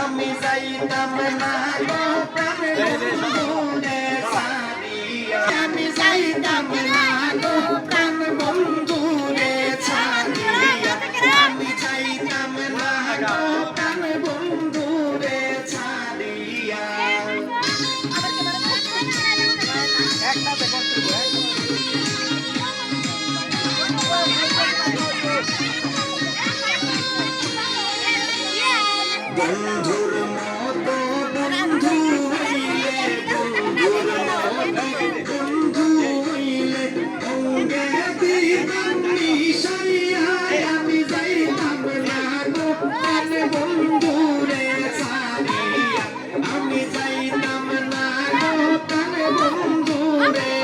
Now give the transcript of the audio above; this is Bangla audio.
আমি যাইতাম না গো প্রাণ আমি যাইতাম না বন্ধুর মতো বন্ধু হইলে বন্ধুর মতো বন্ধু হইলে অঙ্গে দিতাম মিশাইয়া আমি যাইতাম না গো প্রাণ বন্ধুরে ছাড়িয়া আমি যাইতাম না গো প্রাণ বন্ধুরে